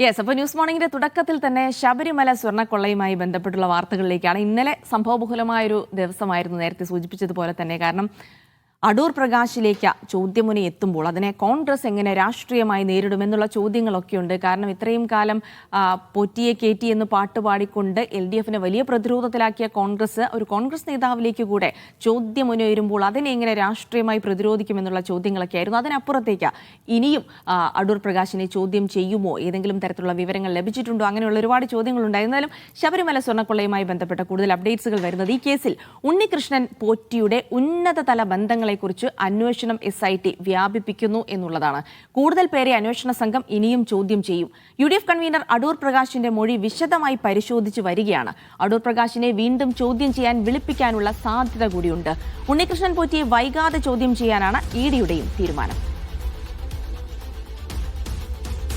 Yes അപ്പോൾ news മോർണിംഗിന്റെ തുടക്കത്തിൽ തന്നെ ശബരിമല സ്വർണക്കൊള്ളയുമായി ബന്ധപ്പെട്ടുള്ള വാർത്തകളിലേക്കാണ് ഇന്നലെ സംഭവബഹുലമായൊരു ദിവസമായിരുന്നു നേരത്തെ സൂചിപ്പിച്ചതുപോലെ തന്നെ. കാരണം അടൂർ പ്രകാശിലേക്ക് ചോദ്യമുനി എത്തുമ്പോൾ അതിനെ കോൺഗ്രസ് എങ്ങനെ രാഷ്ട്രീയമായി നേരിടുമെന്നുള്ള ചോദ്യങ്ങളൊക്കെയുണ്ട്. കാരണം ഇത്രയും കാലം പൊറ്റിയെ കയറ്റി എന്ന് പാട്ടുപാടിക്കൊണ്ട് എൽ ഡി എഫിനെ വലിയ പ്രതിരോധത്തിലാക്കിയ കോൺഗ്രസ് ഒരു കോൺഗ്രസ് നേതാവിലേക്ക് കൂടെ ചോദ്യമുനി വരുമ്പോൾ അതിനെ എങ്ങനെ രാഷ്ട്രീയമായി പ്രതിരോധിക്കുമെന്നുള്ള ചോദ്യങ്ങളൊക്കെ ആയിരുന്നു അതിനപ്പുറത്തേക്ക് ഇനിയും അടൂർ പ്രകാശിനെ ചോദ്യം ചെയ്യുമോ? ഏതെങ്കിലും തരത്തിലുള്ള വിവരങ്ങൾ ലഭിച്ചിട്ടുണ്ടോ? അങ്ങനെയുള്ള ഒരുപാട് ചോദ്യങ്ങളുണ്ട്. എന്നാലും ശബരിമല സ്വർണക്കൊള്ളയുമായി ബന്ധപ്പെട്ട കൂടുതൽ അപ്ഡേറ്റ്സുകൾ വരുന്നത് ഈ കേസിൽ ഉണ്ണികൃഷ്ണൻ പോറ്റിയുടെ ഉന്നതതല ബന്ധങ്ങളെക്കുറിച്ച് അന്വേഷണം എസ് ഐ ടി വ്യാപിപ്പിക്കുന്നു എന്നുള്ളതാണ്. കൂടുതൽ പേരെ അന്വേഷണ സംഘം ഇനിയും ചോദ്യം ചെയ്യും. U D F convener Adoor പ്രകാശിന്റെ മൊഴി വിശദമായി പരിശോധിച്ചു വരികയാണ്. അടൂർ പ്രകാശിനെ വീണ്ടും ചോദ്യം ചെയ്യാൻ വിളിപ്പിക്കാനുള്ള സാധ്യത കൂടിയുണ്ട്. ഉണ്ണികൃഷ്ണൻ പോറ്റിയെ വൈകാതെ ചോദ്യം ചെയ്യാനാണ് ഇ ഡിയുടെയും തീരുമാനം.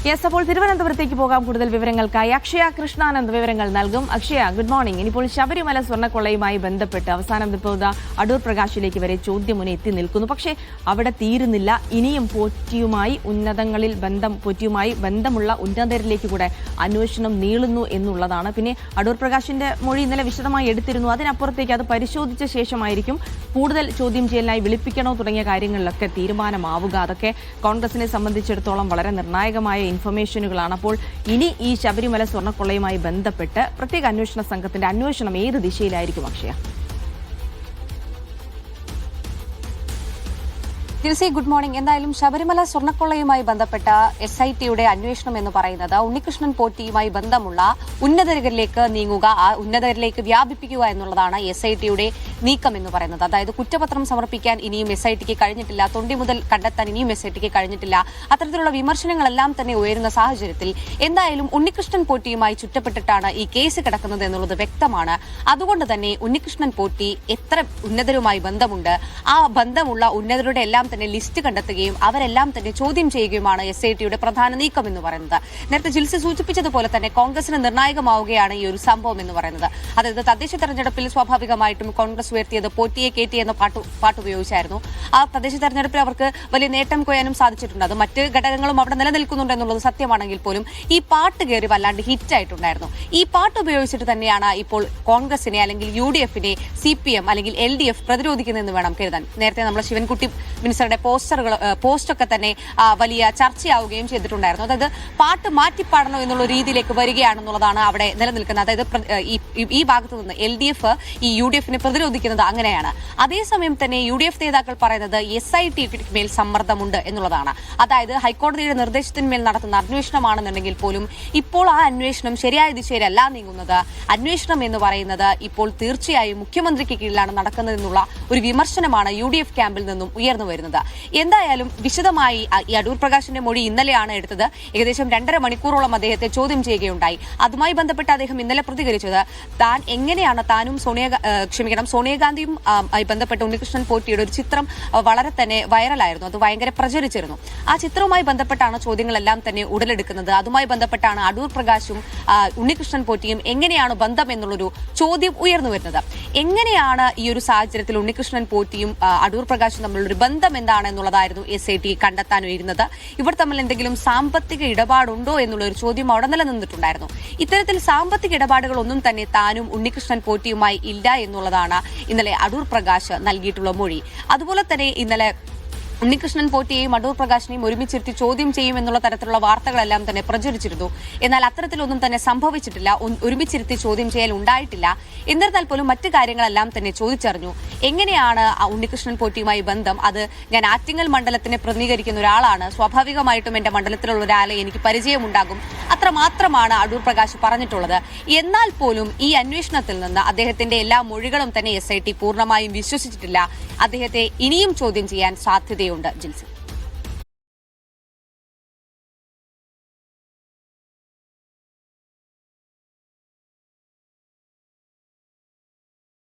യെസ് അപ്പോൾ തിരുവനന്തപുരത്തേക്ക് പോകാം. കൂടുതൽ വിവരങ്ങൾക്കായി അക്ഷയ കൃഷ്ണാനന്ദ് വിവരങ്ങൾ നൽകും. അക്ഷയ ഗുഡ് മോർണിംഗ് ഇനിയിപ്പോൾ ശബരിമല സ്വർണക്കൊള്ളയുമായി ബന്ധപ്പെട്ട് അവസാനം ഇപ്പോൾ അടൂർ പ്രകാശിലേക്ക് വരെ ചോദ്യമുന എത്തി നിൽക്കുന്നു. പക്ഷേ അവിടെ തീരുന്നില്ല. ഇനിയും പോറ്റിയുമായി ഉന്നതങ്ങളിൽ ബന്ധം പോറ്റിയുമായി ബന്ധമുള്ള ഉന്നതരിലേക്ക് കൂടെ അന്വേഷണം നീളുന്നു എന്നുള്ളതാണ്. പിന്നെ അടൂർ പ്രകാശിന്റെ മൊഴി ഇന്നലെ വിശദമായി എടുത്തിരുന്നു. അതിനപ്പുറത്തേക്ക് അത് പരിശോധിച്ച ശേഷമായിരിക്കും കൂടുതൽ ചോദ്യം ചെയ്യലിനായി വിളിപ്പിക്കണോ തുടങ്ങിയ കാര്യങ്ങളിലൊക്കെ തീരുമാനമാവുക. അതൊക്കെ കോൺഗ്രസിനെ സംബന്ധിച്ചിടത്തോളം വളരെ നിർണായകമായ ഇൻഫർമേഷനുകളാണ് അപ്പോൾ ഇനി ഈ ശബരിമല സ്വർണക്കൊള്ളയുമായി ബന്ധപ്പെട്ട് പ്രത്യേക അന്വേഷണ സംഘത്തിന്റെ അന്വേഷണം ഏത് ദിശയിലായിരിക്കും അക്ഷയ? ജിൽസി ഗുഡ് മോർണിംഗ് എന്തായാലും ശബരിമല സ്വർണക്കൊള്ളയുമായി ബന്ധപ്പെട്ട എസ് ഐ ടിയുടെ അന്വേഷണം എന്ന് പറയുന്നത് ഉണ്ണികൃഷ്ണൻ പോറ്റിയുമായി ബന്ധമുള്ള ഉന്നതരിലേക്ക് നീങ്ങുക ആ ഉന്നതരിലേക്ക് വ്യാപിപ്പിക്കുക എന്നുള്ളതാണ് എസ് ഐ ടിയുടെ നീക്കം എന്ന് പറയുന്നത്. അതായത് കുറ്റപത്രം സമർപ്പിക്കാൻ ഇനിയും എസ് ഐ ടിക്ക് കഴിഞ്ഞിട്ടില്ല തൊണ്ടി മുതൽ കണ്ടെത്താൻ ഇനിയും എസ് ഐ ടിക്ക് കഴിഞ്ഞിട്ടില്ല. അത്തരത്തിലുള്ള വിമർശനങ്ങളെല്ലാം തന്നെ ഉയരുന്ന സാഹചര്യത്തിൽ എന്തായാലും ഉണ്ണികൃഷ്ണൻ പോറ്റിയുമായി ചുറ്റപ്പെട്ടിട്ടാണ് ഈ കേസ് കിടക്കുന്നത് എന്നുള്ളത് വ്യക്തമാണ്. അതുകൊണ്ട് തന്നെ ഉണ്ണികൃഷ്ണൻ പോട്ടി എത്ര ഉന്നതരുമായി ബന്ധമുണ്ട്. ആ ബന്ധമുള്ള ഉന്നതരുടെ എല്ലാം തന്നെ ലിസ്റ്റ് കണ്ടെത്തുകയും അവരെല്ലാം തന്നെ ചോദ്യം ചെയ്യുകയുമാണ് എസ് ഐ ടിയുടെ പ്രധാന നീക്കം എന്ന് പറയുന്നത്. നേരത്തെ ജിൽസി സൂചിപ്പിച്ചതുപോലെ തന്നെ കോൺഗ്രസിന് നിർണായകമാവുകയാണ് ഈ ഒരു സംഭവം എന്ന് പറയുന്നത്. അതായത് തദ്ദേശ തെരഞ്ഞെടുപ്പിൽ സ്വാഭാവികമായിട്ടും കോൺഗ്രസ് ഉയർത്തിയത് പോറ്റിയെ കേറ്റി എന്ന പാട്ട് പാട്ട് ഉപയോഗിച്ചായിരുന്നു. ആ തദ്ദേശ തെരഞ്ഞെടുപ്പിൽ അവർക്ക് വലിയ നേട്ടം കൊയ്യാനും സാധിച്ചിട്ടുണ്ട്. അത് മറ്റ് ഘടകങ്ങളും അവിടെ നിലനിൽക്കുന്നുണ്ട് എന്നുള്ളത് സത്യമാണെങ്കിൽ പോലും ഈ പാട്ട് കയറി വല്ലാണ്ട് ഹിറ്റ് ആയിട്ടുണ്ടായിരുന്നു ഈ പാട്ട് ഉപയോഗിച്ചിട്ട് തന്നെയാണ് ഇപ്പോൾ കോൺഗ്രസിനെ അല്ലെങ്കിൽ യു ഡി എഫിനെ സി പി എം അല്ലെങ്കിൽ എൽ ഡി എഫ് പ്രതിരോധിക്കുന്നതെന്ന് വേണം കരുതാൻ. നേരത്തെ നമ്മൾ ശിവൻകുട്ടി മിനിസ്റ്ററുടെ പോസ്റ്ററുകൾ പോസ്റ്റൊക്കെ തന്നെ വലിയ ചർച്ചയാവുകയും ചെയ്തിട്ടുണ്ടായിരുന്നു. അതായത് പാട്ട് മാറ്റിപ്പാടണോ എന്നുള്ള രീതിയിലേക്ക് വരികയാണെന്നുള്ളതാണ് അവിടെ നിലനിൽക്കുന്നത്. അതായത് ഈ- ഭാഗത്ത് നിന്ന് എൽ ഡി എഫ് ഈ യു ഡി എഫിനെ പ്രതിരോധിക്കുന്നത് അങ്ങനെയാണ്. അതേസമയം തന്നെ യു ഡി എഫ് നേതാക്കൾ പറയുന്നത് എസ് ഐ ടി മേൽ സമ്മർദ്ദമുണ്ട് എന്നുള്ളതാണ്. അതായത് ഹൈക്കോടതിയുടെ നിർദ്ദേശത്തിന്മേൽ നടത്തുന്ന അന്വേഷണമാണെന്നുണ്ടെങ്കിൽ പോലും ഇപ്പോൾ ആ അന്വേഷണം ശരിയായ ദിശയിലല്ല നീങ്ങുന്നത്. അന്വേഷണം എന്ന് പറയുന്നത് ഇപ്പോൾ തീർച്ചയായും മുഖ്യമന്ത്രിക്ക് കീഴിലാണ് നടക്കുന്നതെന്നുള്ള ഒരു വിമർശനമാണ് യു ഡി എഫ് ക്യാമ്പിൽ നിന്നും ഉയർന്നു വരുന്നത്. എന്തായാലും വിശദമായി ഈ അടൂർ പ്രകാശിന്റെ മൊഴി ഇന്നലെയാണ് എടുത്തത്. ഏകദേശം രണ്ടര മണിക്കൂറോളം അദ്ദേഹത്തെ ചോദ്യം ചെയ്യുകയുണ്ടായി. അതുമായി ബന്ധപ്പെട്ട് അദ്ദേഹം ഇന്നലെ പ്രതികരിച്ചത് താൻ എങ്ങനെയാണ് താനും സോണിയ ക്ഷമിക്കണം സോണിയാഗാന്ധിയും ആയി ബന്ധപ്പെട്ട് ഉണ്ണികൃഷ്ണൻ പോറ്റിയുടെ ഒരു ചിത്രം വളരെ തന്നെ വൈറലായിരുന്നു. അത് ഭയങ്കര പ്രചരിച്ചിരുന്നു. ആ ചിത്രവുമായി ബന്ധപ്പെട്ടാണ് ചോദ്യങ്ങളെല്ലാം തന്നെ ഉടലെടുക്കുന്നത്. അതുമായി ബന്ധപ്പെട്ടാണ് അടൂർ പ്രകാശും ഉണ്ണികൃഷ്ണൻ പോറ്റിയും എങ്ങനെയാണ് ബന്ധം എന്നുള്ളൊരു ചോദ്യം ഉയർന്നു വരുന്നത്. എങ്ങനെയാണ് ഈ ഒരു സാഹചര്യത്തിൽ ഉണ്ണികൃഷ്ണൻ പോറ്റിയും അടൂർ പ്രകാശും ഒരു ബന്ധം എന്താണ് എന്നുള്ളതായിരുന്നു എസ് ഐ ടി കണ്ടെത്താൻ ഉയരുന്നത് ഇവർ തമ്മിൽ എന്തെങ്കിലും സാമ്പത്തിക ഇടപാടുണ്ടോ എന്നുള്ള ഒരു ചോദ്യം അവിടെ നിലനിന്നിട്ടുണ്ടായിരുന്നു. ഇത്തരത്തിൽ സാമ്പത്തിക ഇടപാടുകൾ ഒന്നും തന്നെ താനും ഉണ്ണികൃഷ്ണൻ പോറ്റിയുമായി ഇല്ല എന്നുള്ളതാണ് ഇന്നലെ അടൂർ പ്രകാശ് നൽകിയിട്ടുള്ള മൊഴി. അതുപോലെ തന്നെ ഇന്നലെ ഉണ്ണികൃഷ്ണൻ പോറ്റിയെയും അടൂർ പ്രകാശിനെയും ഒരുമിച്ചിരുത്തി ചോദ്യം ചെയ്യും എന്നുള്ള തരത്തിലുള്ള വാർത്തകളെല്ലാം തന്നെ പ്രചരിച്ചിരുന്നു. എന്നാൽ അത്തരത്തിലൊന്നും തന്നെ സംഭവിച്ചിട്ടില്ല. ഒരുമിച്ചിരുത്തി ചോദ്യം ചെയ്യൽ ഉണ്ടായിട്ടില്ല. എന്നിരുന്നാൽ പോലും മറ്റു കാര്യങ്ങളെല്ലാം തന്നെ ചോദിച്ചറിഞ്ഞു. എങ്ങനെയാണ് ആ ഉണ്ണികൃഷ്ണൻ പോറ്റിയുമായി ബന്ധം? അത് ഞാൻ ആറ്റിങ്ങൽ മണ്ഡലത്തിനെ പ്രതിനിധീകരിക്കുന്ന ഒരാളാണ്. സ്വാഭാവികമായിട്ടും എന്റെ മണ്ഡലത്തിലുള്ള ഒരാളെ എനിക്ക് പരിചയമുണ്ടാകും. അത്ര മാത്രമാണ് അടൂർ പ്രകാശ് പറഞ്ഞിട്ടുള്ളത്. എന്നാൽ പോലും ഈ അന്വേഷണത്തിൽ നിന്ന് അദ്ദേഹത്തിന്റെ എല്ലാ മൊഴികളും തന്നെ എസ് ഐ ടി പൂർണമായും വിശ്വസിച്ചിട്ടില്ല. അദ്ദേഹത്തെ ഇനിയും ചോദ്യം ചെയ്യാൻ സാധ്യതയുണ്ട് ജിൽസി